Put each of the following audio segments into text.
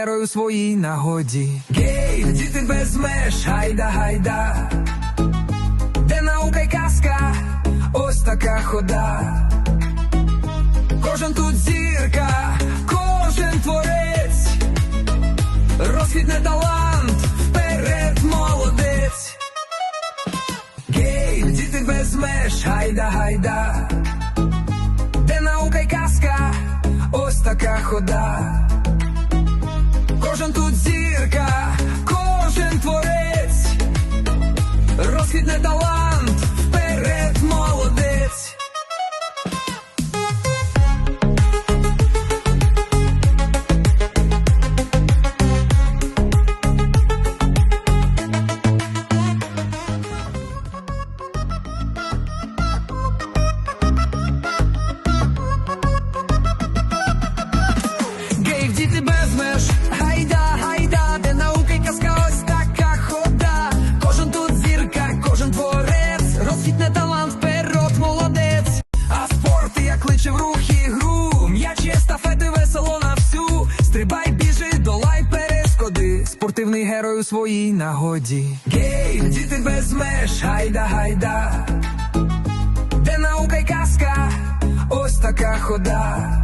герой своїй нагоді. Гей, діти без меж, гайда, гайда. Де наука й казка, ось така хода. Кожен тут зірка, кожен творець, розквітне талант, вперед молодець. Гей, діти без меж, гайда, гайда. Де наука й казка, ось така хода. Розквітне талант, спортивний герой у своїй нагоді. Гейв, діти без меж, гайда, гайда. Де наука й казка, ось така хода.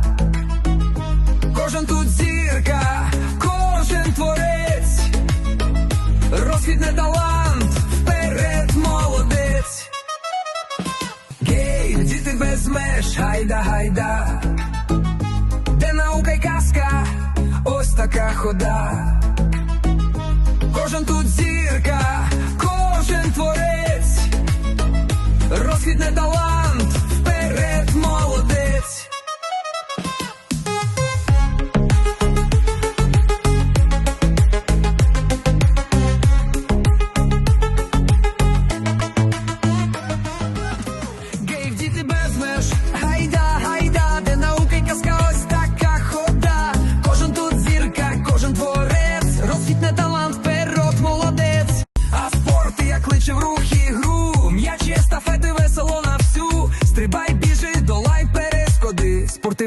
Кожен тут зірка, кожен творець, розквітне талант, вперед молодець. Гей, діти без меж, гайда, гайда. Де наука й казка, ось така хода. Кожен тут зірка, кожен творець, розквітне талант,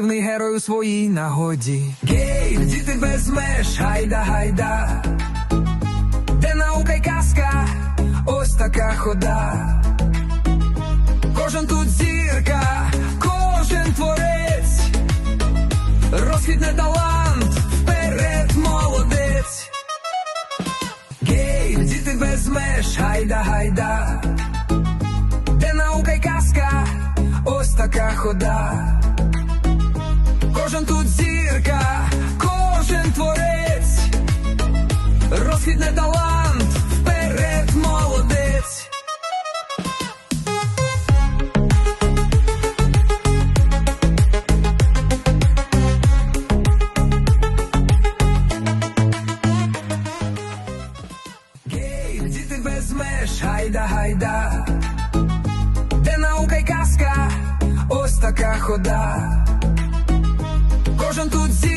спортивний герой у своїй нагоді. Гейв, діти без меж, гайда, гайда. Де наука й казка, ось така хода. Кожен тут зірка, кожен творець, розквітне талант, вперед молодець. Гей, діти без меж, гайда, гайда. Де наука й казка, ось така хода. Талант, вперед молодець. Гей, діти без меж, гайда, гайда. Де наука й казка, ось така хода. Кожен тут зірка,